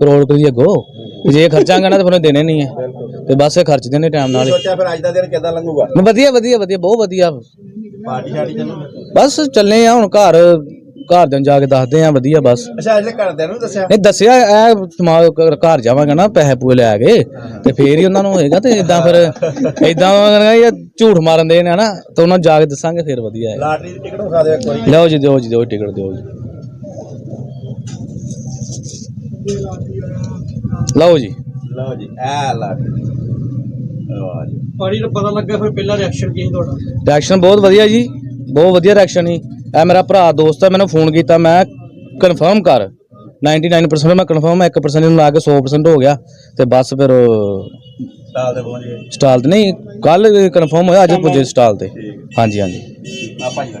ਕਰੋੜ ਰੁਪਏ ਦੀ ਅੱਗੋ। ਜੇ ਇਹ ਖਰਚਾਂਗੇ ਨਾ ਤਾਂ ਫਿਰ ਉਹਨੇ ਦੇਣੇ ਨਹੀਂ ਹੈ ਤੇ ਬਸ ਇਹ ਖਰਚਦੇ ਨੇ ਟਾਈਮ ਨਾਲ ਹੀ। ਸੋਚਿਆ ਫਿਰ ਅੱਜ ਦਾ ਦਿਨ ਕਿੱਦਾਂ ਲੰਘੂਗਾ? ਵਧੀਆ ਵਧੀਆ ਵਧੀਆ ਬਹੁਤ ਵਧੀਆ। ਪਾਰਟੀ ਸ਼ਾਰਟੀ ਚੱਲੂ ਬਸ ਚੱਲੇ ਆ ਹੁਣ ਘਰ ਘਰ ਦੇ ਨੂੰ ਜਾ ਕੇ ਦੱਸਦੇ ਆ ਵਧੀਆ ਬਸ। ਅੱਛਾ ਅਜੇ ਘਰਦਿਆਂ ਨੂੰ ਦੱਸਿਆ? ਨਹੀਂ ਦੱਸਿਆ ਇਹ ਸਮਾਂ ਘਰ ਜਾਵਾਂਗਾ ਨਾ ਪੈਸੇ ਪੂਏ ਲੈ ਕੇ। ਤੇ ਫੇਰ ਹੀ ਉਹਨਾਂ ਨੂੰ ਹੋਏਗਾ ਤੇ ਇਦਾਂ ਫਿਰ ਇਦਾਂ ਇਹ ਝੂਠ ਮਾਰਨ ਦੇ ਨੇ ਹਨਾ ਤੇ ਉਹਨਾਂ ਨੂੰ ਜਾ ਕੇ ਦੱਸਾਂਗੇ ਫਿਰ ਵਧੀਆ ਹੈ। ਲਾਟਰੀ ਦੀ ਟਿਕਟ ਵਿਖਾ ਦਿਓ ਇੱਕ ਵਾਰੀ। ਲਓ ਜੀ ਦਿਓ ਜੀ ਦਿਓ ਟਿਕਟ ਦਿਓ ਜੀ। ਲਓ ਜੀ। ਲਓ ਜੀ ਐ ਲਾਟਰੀ ਵਾਹ ਜੀ। ਪਾਣੀ ਨੂੰ ਪਤਾ ਲੱਗਾ ਫਿਰ ਪਹਿਲਾ ਰਿਐਕਸ਼ਨ ਕੀ ਸੀ ਤੁਹਾਡਾ? ਰਿਐਕਸ਼ਨ ਬਹੁਤ ਵਧੀਆ ਜੀ ਬਹੁਤ ਵਧੀਆ ਰਿਐਕਸ਼ਨ ਸੀ। ਇਹ ਮੇਰਾ ਭਰਾ ਦੋਸਤ ਹੈ ਮੈਨੂੰ ਫੋਨ ਕੀਤਾ ਮੈਂ ਕਨਫਰਮ ਕਰ। 99% ਮੈਂ ਕਨਫਰਮ 1% ਨੂੰ ਲਾ ਕੇ 100% ਹੋ ਗਿਆ ਤੇ ਬਸ ਫਿਰ ਸਾਲ ਦੇ ਪਹੁੰਚ ਗਏ। ਸਟਾਲ ਤੇ ਨਹੀਂ ਕੱਲ ਕਨਫਰਮ ਹੋਇਆ ਅੱਜ ਪੁੱਜੇ ਸਟਾਲ ਤੇ। ਹਾਂਜੀ ਹਾਂਜੀ। ਆ ਭਾਜੀ ਦਾ।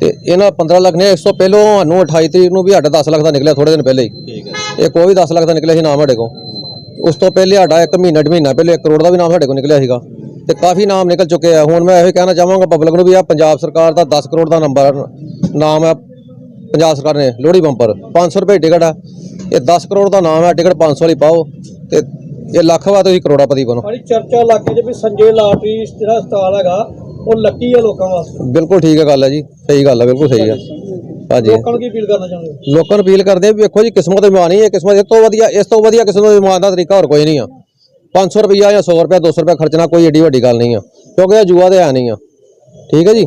ਤੇ ਇਹਨਾਂ 15 ਲੱਖ ਨੇ ਇਸ ਤੋਂ ਪਹਿਲੋਂ ਸਾਨੂੰ 28 ਤਰੀਕ ਨੂੰ ਵੀ ਸਾਡਾ 10 ਲੱਖ ਦਾ ਨਿਕਲਿਆ ਥੋੜੇ ਦਿਨ ਪਹਿਲੇ ਹੀ। ਠੀਕ ਹੈ। ਇਹ ਕੋਈ ਵੀ 10 ਲੱਖ ਦਾ ਨਿਕਲਿਆ ਸੀ ਨਾਮ ਸਾਡੇ ਕੋਲ। ਉਸ ਤੋਂ ਪਹਿਲੇ ਸਾਡਾ ਇੱਕ ਮਹੀਨਾ ਡੇਢ ਮਹੀਨਾ ਪਹਿਲੇ 1 ਕਰੋੜ ਦਾ ਵੀ ਨਾਮ ਸਾਡੇ ਕੋਲ ਨਿਕਲਿਆ ਸੀਗਾ। ਤੇ ਕਾਫੀ ਨਾਮ ਨਿਕਲ ਚੁੱਕੇ ਆ। ਹੁਣ ਮੈਂ ਇਹੋ ਕਹਿਣਾ ਚਾਹਾਂਗਾ ਪਬਲਿਕ ਨੂੰ ਵੀ ਆ ਪੰਜਾਬ ਸਰਕਾਰ ਦਾ 10 ਕਰੋੜ ਦਾ ਨੰਬਰ ਨਾਮ ਹੈ ਪੰਜਾਬ ਸਰਕਾਰ ਨੇ ਲੋਹੜੀ ਬੰਪਰ। 500 ਰੁਪਏ ਟਿਕਟ ਆ। ਇਹ 10 ਕਰੋੜ ਦਾ ਨਾਮ ਹੈ ਟਿਕਟ 500 ਵਾਲੀ ਪਾਓ। ਤੇ ਇਹ ਲੱਖ ਵਾ ਤੁਸੀਂ ਕਰੋੜਾਪਤੀ ਬਣੋ। ਚਰਚਾ ਇਲਾਕੇ 'ਚ ਵੀ ਸੰਜੇ ਲਾਟਰੀ ਜਿਹੜਾ ਸਟਾਲ ਹੈਗਾ ਉਹ ਲੱਕੀ ਆ ਲੋਕਾਂ ਵਾਸਤੇ? ਬਿਲਕੁਲ ਠੀਕ ਹੈ ਗੱਲ ਹੈ ਜੀ ਸਹੀ ਗੱਲ ਹੈ ਬਿਲਕੁਲ ਸਹੀ ਹੈ। ਹਾਂਜੀ। ਲੋਕਾਂ ਨੂੰ ਕੀ ਅਪੀਲ ਕਰਨਾ ਚਾਹੁੰਦੇ ਹੋ? ਲੋਕਾਂ ਨੂੰ ਅਪੀਲ ਕਰਦੇ ਆ ਵੀ ਵੇਖੋ ਜੀ ਕਿਸਮਤ ਇਮਾਨੀ ਹੈ ਕਿਸਮਤ ਇਸ ਤੋਂ ਵਧੀਆ ਇਸ ਤੋਂ ਵਧੀਆ ਕਿਸਮਤ ਇਮਾਨ ਦਾ ਤਰੀਕਾ ਹੋਰ ਕੋਈ ਨਹੀਂ ਆ। 500 ਰੁਪਈਆ ਜਾਂ 100 ਰੁਪਇਆ 200 ਰੁਪਇਆ ਖਰਚਣਾ ਕੋਈ ਏਡੀ ਵੱਡੀ ਗੱਲ ਨਹੀਂ ਆ ਕਿਉਂਕਿ ਇਹ ਜੂਆ ਤੇ ਹੈ ਨਹੀਂ ਆ। ਠੀਕ ਹੈ ਜੀ?